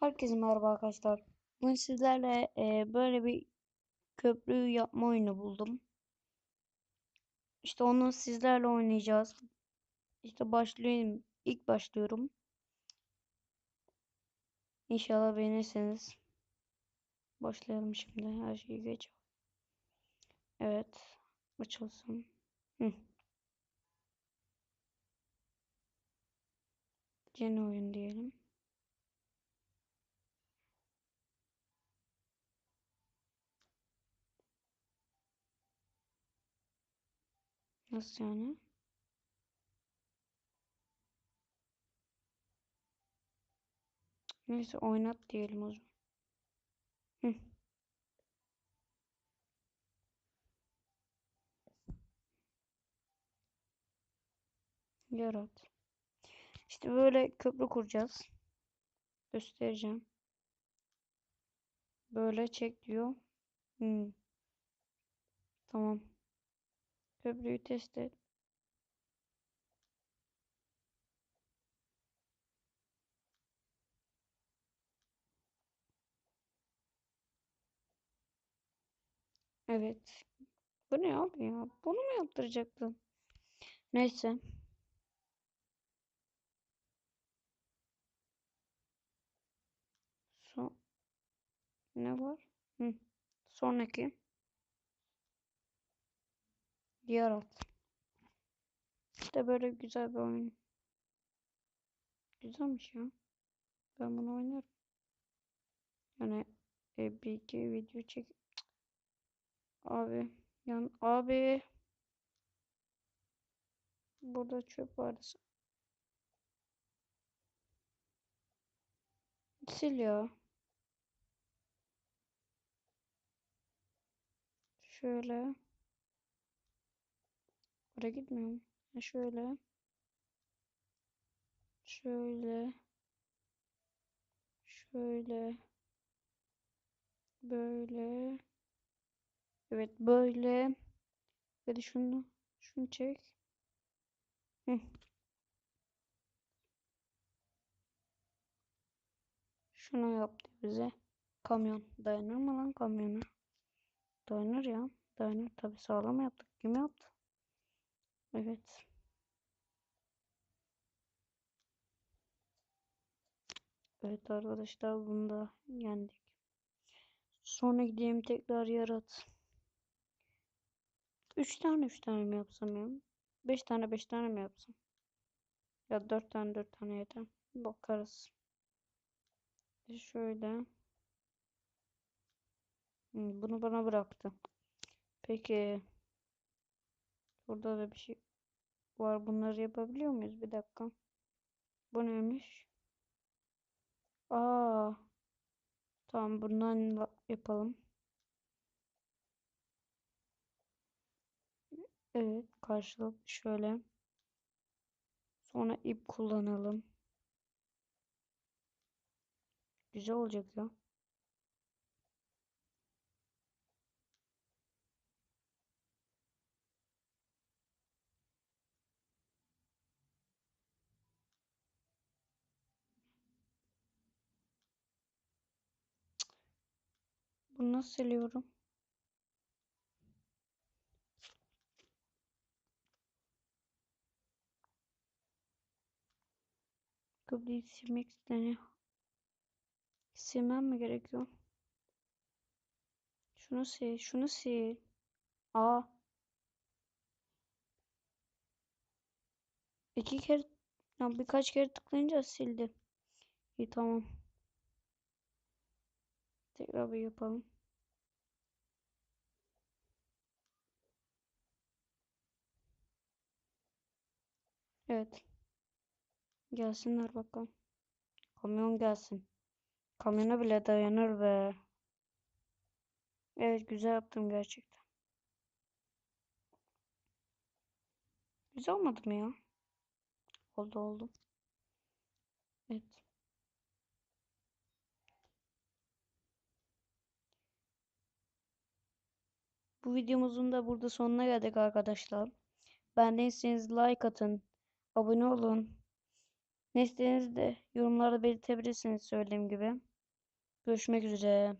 Herkese merhaba arkadaşlar. Bugün sizlerle e, böyle bir köprü yapma oyunu buldum. İşte onu sizlerle oynayacağız. İşte başlayayım. İlk başlıyorum. İnşallah beğenirseniz. Başlayalım şimdi. Her şeyi geç. Evet. Açılsın. Hı. Yeni oyun diyelim. Nasıl yani? Neyse oynat diyelim o zaman. Hı. Yarat. İşte böyle köprü kuracağız. Göstereceğim. Böyle çek diyor. Hmm. Tamam. Köprüyü test et. Evet. Bu ne abi ya? Bunu mu yaptıracaktın? Neyse. Son ne var? Hı. Sonraki. Yarat. İşte böyle güzel bir oyun. Güzelmiş ya. Ben bunu oynarım. Yani e, bir iki video çek. Abi. Yan abi. Burada çöp vardı. Sil ya. Şöyle. Oraya gitmiyorum. Şöyle. Şöyle. Şöyle. Böyle. Evet böyle. Hadi şunu. Şunu çek. Hı. Şunu yaptı bize. Kamyon. Dayanır mı lan kamyona? Dayanır ya. Dayanır. Tabi sağlam yaptık. Kim yaptı? Evet. Evet arkadaşlar bunu da yendik. Sonra gideyim tekrar yarat. 3 tane 3 tane mi yapsam ya? 5 tane 5 tane mi yapsam? Ya 4 tane 4 tane yeter. Bakarız. Şöyle. Bunu bana bıraktı. Peki. Burada da bir şey var. Bunları yapabiliyor muyuz? Bir dakika. Bu neymiş? Aa. Tamam bundan yapalım. Evet karşılık şöyle. Sonra ip kullanalım. Güzel olacak ya. Bunu nasıl siliyorum? Kıbrıyı silmek isteniyor. Silmem mi gerekiyor? Şunu sil, şunu sil. Aa. İki kere, ya birkaç kere tıklayınca sildi. İyi tamam. Tekrar bir yapalım. Evet. Gelsinler bakalım. Kamyon gelsin. Kamyona bile dayanır be. Evet güzel yaptım gerçekten. Güzel olmadı mı ya? Oldu oldu. Evet. Bu videomuzun da burada sonuna geldik arkadaşlar. Beğendiyseniz like atın. Abone olun. Ne istediğinizi de yorumlarda belirtebilirsiniz söylediğim gibi. Görüşmek üzere.